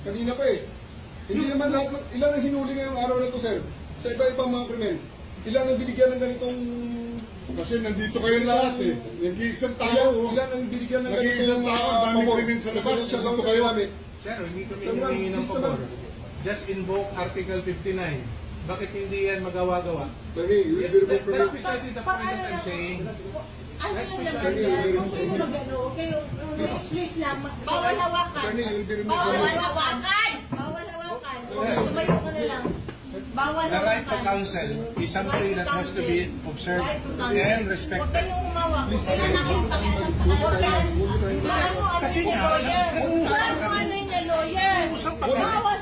Kanina pa eh. Hindi naman lahat, ng- ilan ang hinuli ngayong araw na to, sir? Sa iba-ibang mga krimen. Ilan ang binigyan ng ganitong... Kasi nandito kayo lahat eh. Nag-iisang Ilan, tao. ilan ang binigyan ng Nag-iisang ganitong... tao, ah, daming pabor? krimen sa labas. Residential Nandito kayo. namin. Sir, hindi kami Sir, humingi ng please pabor. Just invoke Article 59. Bakit hindi yan magawa-gawa? Attorney, you will Yeah, be that, removed from that's precisely the point that I'm saying. Ano That's yung precisely- naman yan? Huwag kayong mag-ano, okay? Please lang. Bawal hawakan. Attorney, you will be removed Bawal from your... hawakan. Bawal hawakan. Tumayo ka na lang. Bawal The right to hawakan. counsel is something that has to be observed Right to counsel. and Huwag respected. kayong umawak. Huwag Please, kayong nakipakialam sa Huwag yan. Ano ano Kasi yung nga, lawyer? nag-uusap Ano kami. ano yung lawyer? Nag-uusap pa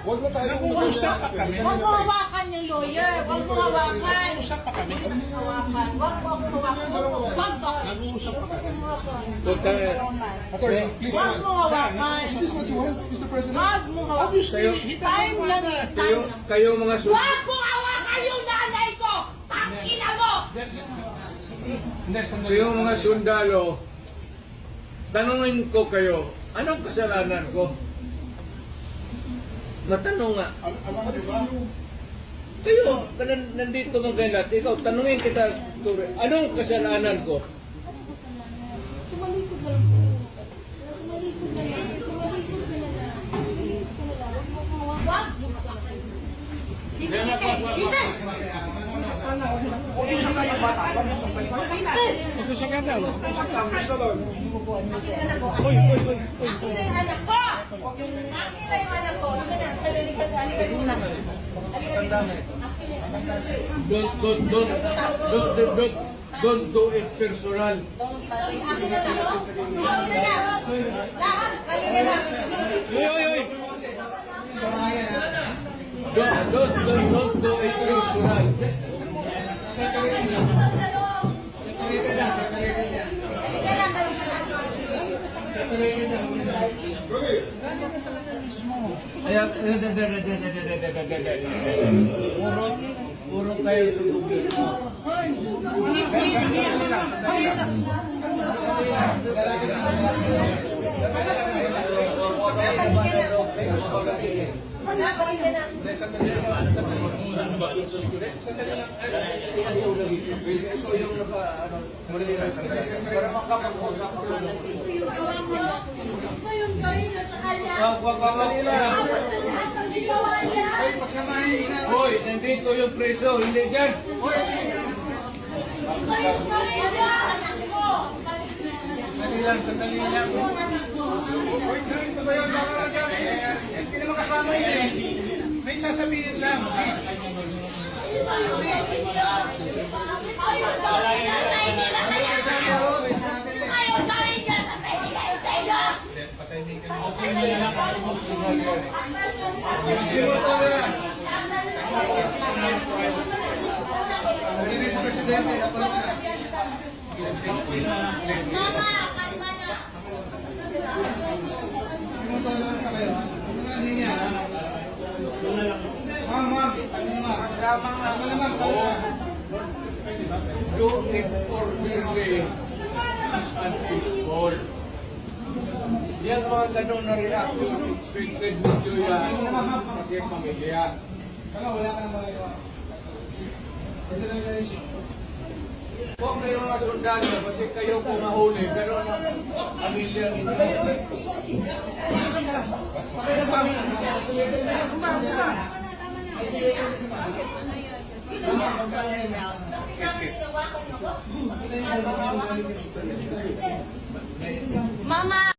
Huwag- kami. Huwag na tayo... Nag-uusap pa kami. Huwag mo hawakan yung lawyer. Huwag mo hawakan. Nag-uusap pa kami. Hawakan. Huwag mo hawakan. Huwag mo. Nag-uusap pa kami. Huwag. Attorney, please Huwag mo hawakan. Is this what you want, Mr. President? Huwag mo hawakan. Kayo, Time lang eh. kayo, Time lang. kayo mga su... Huwag mo hawakan yung nanay ko! Tangina mo! Kayo mga sundalo, tanungin ko kayo, anong kasalanan ko? Matanong nga. Kayo, nan- nandito mga ganat, ikaw, tanungin kita, Ture, anong kasalanan ko? Tumalikod na lang po. Tumalikod na lang. Tumalikod na lang. Tumalikod na lang. Huwag mo. Huwag hawakan. Dito, dito, dito! Huwag yung sakay yung bata. Huwag yung sakay yung bata. Huwag yung sakay. Uy, uy, uy. Yung anak ko! Akin na yung anak ko. Akin na. Halika ka. Don't, don't, don't, don't, don't, don't, don't do it personal. Akin na lang. oh. Akin na lang. Lahat. Halika lang. Uy, uy, uy. Don't, don't, don't, don't do it personal. Halika lang. Halika lang. Rocky, Kaya, puro, puro kayo sa gobyerno. Halika na. Sandali sandali lang. Ito yung naka, ano, muli lang, sandali. Para makapag-usap ako. Ito yung gawin sa kanya. Wag, niya. Hoy, nandito yung preso, hindi dyan. Hoy, Ito sandali lang, sandali lang. Hoy, Ito ba yung baka na dyan? Hindi naman kasama yun eh. May sasabihin lang. Niya. Ito yung gawin niya sa inila kaya. Ito yung gawin niya sa presidente niya. Patay din ka. Okay na lang ako sunod yan. Sino to yan? Mama, kalma na. Do it orderly and peaceful. Yan mga ganun na reaction, expected video yan. Kasi pamilya. Huwag kayo mga sundalo kasi kayo kung mahuli, pero ang pamilya ninyo. Mama!